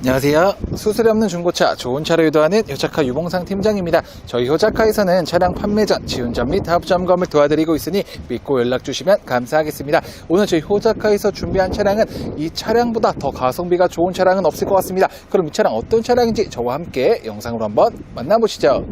안녕하세요. 수수료 없는 중고차, 좋은 차를 유도하는 효자카 유봉상 팀장입니다. 저희 효자카에서는 차량 판매 전, 지운전 및 하부 점검을 도와드리고 있으니 믿고 연락 주시면 감사하겠습니다. 오늘 저희 효자카에서 준비한 차량은 이 차량보다 더 가성비가 좋은 차량은 없을 것 같습니다. 그럼 이 차량 어떤 차량인지 저와 함께 영상으로 한번 만나보시죠.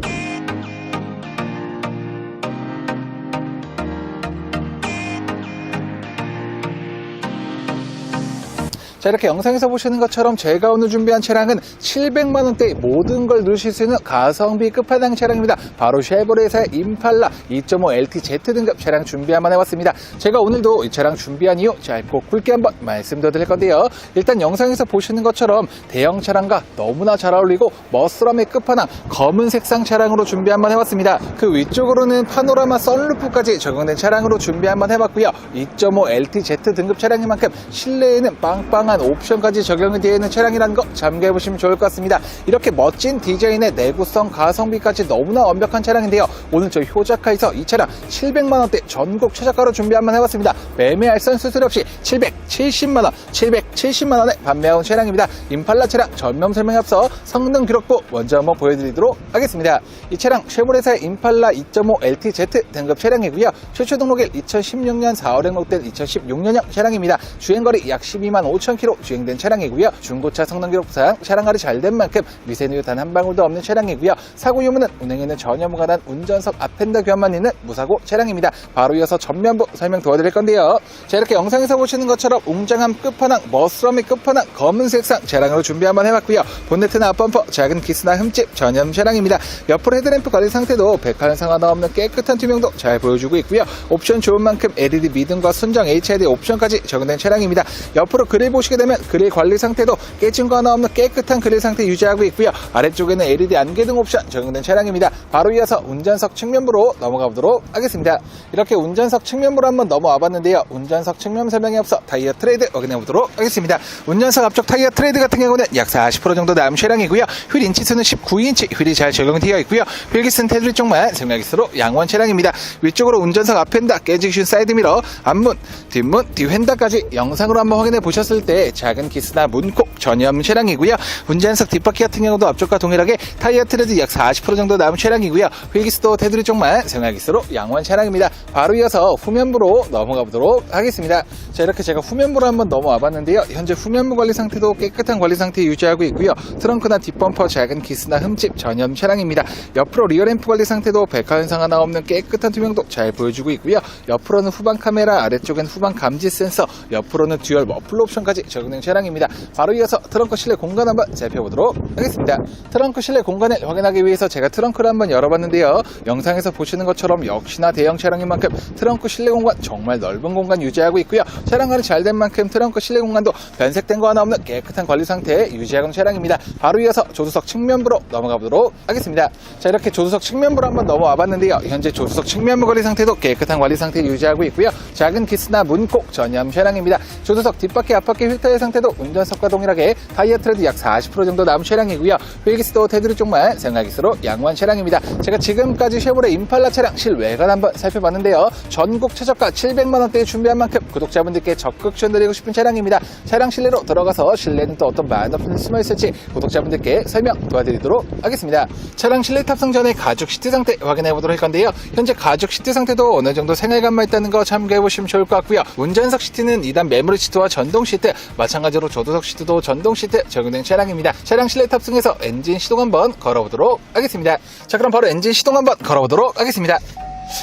자 이렇게 영상에서 보시는 것처럼 제가 오늘 준비한 차량은 700만원대 모든 걸 누실 수 있는 가성비 끝판왕 차량입니다. 바로 쉐보레사의 임팔라 2.5 LTZ 등급 차량 준비 한번 해봤습니다. 제가 오늘도 이 차량 준비한 이유 짧고 굵게 한번 말씀드릴 건데요. 일단 영상에서 보시는 것처럼 대형 차량과 너무나 잘 어울리고 머스럼의 끝판왕 검은 색상 차량으로 준비 한번 해봤습니다. 그 위쪽으로는 파노라마 썬루프까지 적용된 차량으로 준비 한번 해봤고요. 2.5 LTZ 등급 차량인 만큼 실내에는 빵빵 한 옵션까지 적용이 되어 있는 차량이라는 거 참고해 보시면 좋을 것 같습니다. 이렇게 멋진 디자인의 내구성 가성비까지 너무나 완벽한 차량인데요. 오늘 저희 효자카에서 이 차량 700만 원대 전국 최저가로 준비 한번 해봤습니다. 매매할 선 수수료 없이 770만 원, 770만 원에 판매해온 차량입니다. 임팔라 차량 전면 설명에 앞서 성능 기록부 먼저 한번 보여드리도록 하겠습니다. 이 차량 쉐보레사의 임팔라 2.5 LTZ 등급 차량이고요. 최초 등록일 2016년 4월에 등록된 2016년형 차량입니다. 주행거리 약 12만 5천 킬로 주행된 차량이고요. 중고차 성능 기록상 차량활이 잘된 만큼 미세누유 단 한 방울도 없는 차량이고요. 사고 유무는 운행에는 전혀 무관한 운전석 앞핸더 교환만 있는 무사고 차량입니다. 바로 이어서 전면부 설명 도와드릴 건데요. 자 이렇게 영상에서 보시는 것처럼 웅장함 끝판왕, 머스러미 끝판왕, 검은 색상 차량으로 준비 한번 해봤고요. 본네트나 앞범퍼, 작은 기스나 흠집 전염 차량입니다. 옆으로 헤드램프 관리 상태도 백화현상 하나 없는 깨끗한 투명도 잘 보여주고 있고요. 옵션 좋은 만큼 LED 미등과 순정 HID 옵션까지 적용된 차량입니다. 옆으로 그릴 보시 게 되면 그릴 관리 상태도 깨진 거 하나 없는 깨끗한 그릴 상태 유지하고 있고요. 아래쪽에는 LED 안개등 옵션 적용된 차량입니다. 바로 이어서 운전석 측면부로 넘어가 보도록 하겠습니다. 이렇게 운전석 측면부로 한번 넘어와 봤는데요. 운전석 측면 설명에 앞서 타이어 트레이드 확인해 보도록 하겠습니다. 운전석 앞쪽 타이어 트레이드 같은 경우는 약 40% 정도 남은 차량이고요. 휠 인치수는 19인치 휠이 잘 적용되어 있고요. 휠기스는 테두리 쪽만 생각기스로 양원 차량입니다. 위쪽으로 운전석 앞엔다 깨지기 쉬운 사이드미러, 앞문, 뒷문, 뒤 휀다까지 영상으로 한번 확인해 보셨을 때 작은 기스나 문콕 전염 차량이고요. 운전석 뒷바퀴 같은 경우도 앞쪽과 동일하게 타이어 트레드 약 40% 정도 남은 차량이고요. 휠기스도 테두리 쪽만 생활기스로 양원 차량입니다. 바로 이어서 후면부로 넘어가 보도록 하겠습니다. 자 이렇게 제가 후면부로 한번 넘어와 봤는데요. 현재 후면부 관리 상태도 깨끗한 관리 상태 유지하고 있고요. 트렁크나 뒷범퍼 작은 기스나 흠집 전염 차량입니다. 옆으로 리어램프 관리 상태도 백화 현상 하나 없는 깨끗한 투명도 잘 보여주고 있고요. 옆으로는 후방 카메라, 아래쪽엔 후방 감지 센서, 옆으로는 듀얼 머플러 옵션까지 적용된 차량입니다. 바로 이어서 트렁크 실내 공간 한번 살펴보도록 하겠습니다. 트렁크 실내 공간을 확인하기 위해서 제가 트렁크를 한번 열어봤는데요. 영상에서 보시는 것처럼 역시나 대형 차량인 만큼 트렁크 실내 공간 정말 넓은 공간 유지하고 있고요. 차량관이 잘된 만큼 트렁크 실내 공간도 변색된 거 하나 없는 깨끗한 관리 상태 유지하고 있는 차량입니다. 바로 이어서 조수석 측면부로 넘어가 보도록 하겠습니다. 자 이렇게 조수석 측면부로 한번 넘어와 봤는데요. 현재 조수석 측면부 관리 상태도 깨끗한 관리 상태 유지하고 있고요. 작은 기스나 문콕 전염 차량입니다. 조수석 뒷바퀴 앞바퀴 휠타의 상태도 운전석과 동일하게 타이어 트레드 약 40% 정도 남은 차량이고요. 휠기스도 테두리 쪽만 생활기스로 양호한 차량입니다. 제가 지금까지 쉐보레 임팔라 차량 실외관 한번 살펴봤는데요. 전국 최저가 700만 원대에 준비한 만큼 구독자분들께 적극 추천드리고 싶은 차량입니다. 차량 실내로 들어가서 실내는 또 어떤 만화품이 숨어 있을지 구독자분들께 설명 도와드리도록 하겠습니다. 차량 실내 탑승 전에 가죽 시트 상태 확인해 보도록 할 건데요. 현재 가죽 시트 상태도 어느 정도 생활감만 있다는 거 참고해 보시면 좋을 것 같고요. 운전석 시트는 2단 메모리 시트와 전동 시트, 마찬가지로 조수석 시트도 전동 시트 적용된 차량입니다. 차량 실내 탑승해서 엔진 시동 한번 걸어보도록 하겠습니다. 자 그럼 바로 엔진 시동 한번 걸어보도록 하겠습니다.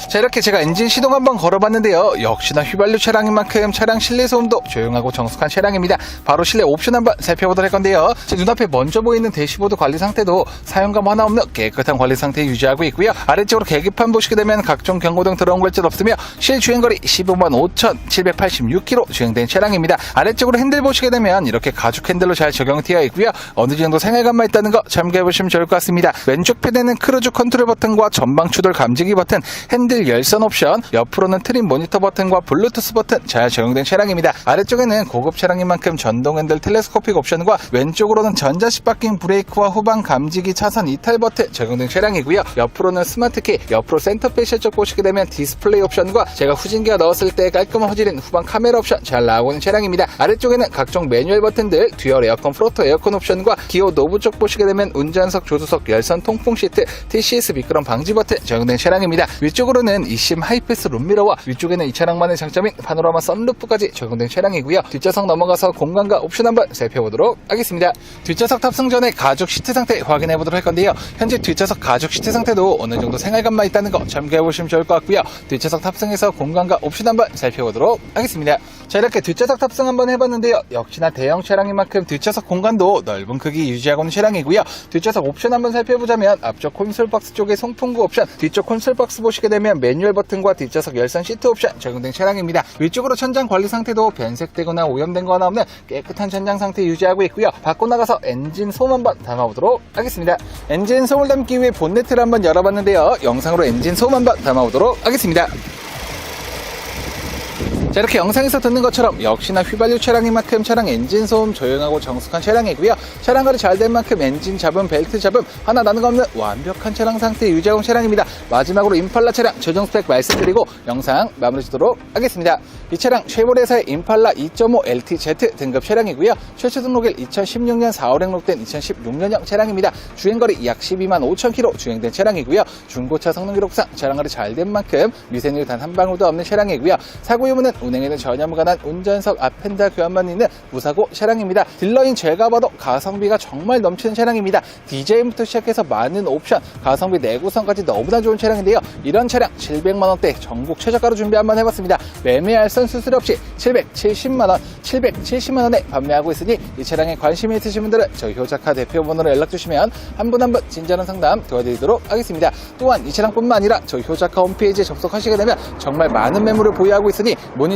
자 이렇게 제가 엔진 시동 한번 걸어봤는데요. 역시나 휘발유 차량인 만큼 차량 실내 소음도 조용하고 정숙한 차량입니다. 바로 실내 옵션 한번 살펴보도록 할 건데요. 제 눈앞에 먼저 보이는 대시보드 관리 상태도 사용감 하나 없는 깨끗한 관리 상태 유지하고 있고요. 아래쪽으로 계기판 보시게 되면 각종 경고등 들어온 걸짓 없으며 실 주행거리 15만 5,786km 주행된 차량입니다. 아래쪽으로 핸들 보시게 되면 이렇게 가죽 핸들로 잘 적용되어 있고요. 어느 정도 생활감만 있다는 거 참고해 보시면 좋을 것 같습니다. 왼쪽 편에는 크루즈 컨트롤 버튼과 전방 추돌 감지기 버튼 핸들 열선 옵션, 옆으로는 트림 모니터 버튼과 블루투스 버튼 잘 적용된 차량입니다. 아래쪽에는 고급 차량인 만큼 전동 핸들 텔레스코픽 옵션과 왼쪽으로는 전자식 바뀐 브레이크와 후방 감지기 차선 이탈 버튼 적용된 차량이고요. 옆으로는 스마트키, 옆으로 센터페시아 쪽 보시게 되면 디스플레이 옵션과 제가 후진기가 넣었을 때 깔끔한 허질인 후방 카메라 옵션 잘 나오고 있는 차량입니다. 아래쪽에는 각종 매뉴얼 버튼들, 듀얼 에어컨 프로토 에어컨 옵션과 기어 노브 쪽 보시게 되면 운전석, 조수석, 열선 통풍 시트, TCS 미끄럼 방지 버튼 적용된 차량입니다. 위쪽 으로는 이심 하이패스 룸미러와 위쪽에는 이 차량만의 장점인 파노라마 썬루프까지 적용된 차량이고요. 뒷좌석 넘어가서 공간과 옵션 한번 살펴보도록 하겠습니다. 뒷좌석 탑승 전에 가죽 시트 상태 확인해 보도록 할 건데요. 현재 뒷좌석 가죽 시트 상태도 어느 정도 생활감만 있다는 거 참고해 보시면 좋을 것 같고요. 뒷좌석 탑승해서 공간과 옵션 한번 살펴보도록 하겠습니다. 자 이렇게 뒷좌석 탑승 한번 해봤는데요. 역시나 대형 차량인 만큼 뒷좌석 공간도 넓은 크기 유지하고 있는 차량이고요. 뒷좌석 옵션 한번 살펴보자면 앞쪽 콘솔 박스 쪽에 송풍구 옵션, 뒤쪽 콘솔 박스 보시게 되면 매뉴얼 버튼과 뒷좌석 열선 시트 옵션 적용된 차량입니다. 위쪽으로 천장 관리 상태도 변색되거나 오염된 거 하나 없는 깨끗한 천장 상태 유지하고 있고요. 밖으로 나가서 엔진 소음 한번 담아보도록 하겠습니다. 엔진 소음을 담기 위해 본네트를 한번 열어봤는데요. 영상으로 엔진 소음 한번 담아보도록 하겠습니다. 자 이렇게 영상에서 듣는 것처럼 역시나 휘발유 차량인 만큼 차량 엔진 소음 조용하고 정숙한 차량이고요. 차량 관리 잘 된 만큼 엔진 잡음 벨트 잡음 하나 나는 거 없는 완벽한 차량 상태 유지하고 차량입니다. 마지막으로 임팔라 차량 최종 스펙 말씀드리고 영상 마무리 짓도록 하겠습니다. 이 차량 쉐보레사의 임팔라 2.5 LTZ 등급 차량이고요. 최초 등록일 2016년 4월 등록된 2016년형 차량입니다. 주행거리 약 12만 5천 킬로 주행된 차량이고요. 중고차 성능 기록상 차량 관리 잘 된 만큼 미세누리 단한 방울도 없는 차량이고요. 사고 유무는 운행에는 전혀 무관한 운전석 앞펜다 교환만 있는 무사고 차량입니다. 딜러인 제가 봐도 가성비가 정말 넘치는 차량입니다. 디자인부터 시작해서 많은 옵션, 가성비 내구성까지 너무나 좋은 차량인데요. 이런 차량 700만원대 전국 최저가로 준비 한번 해봤습니다. 매매할 선 수술 없이 770만원, 770만원에 판매하고 있으니 이 차량에 관심이 있으신 분들은 저희 효자카 대표 번호로 연락 주시면 한 분 한 분 친절한 상담 도와드리도록 하겠습니다. 또한 이 차량뿐만 아니라 저희 효자카 홈페이지에 접속하시게 되면 정말 많은 매물을 보유하고 있으니 문의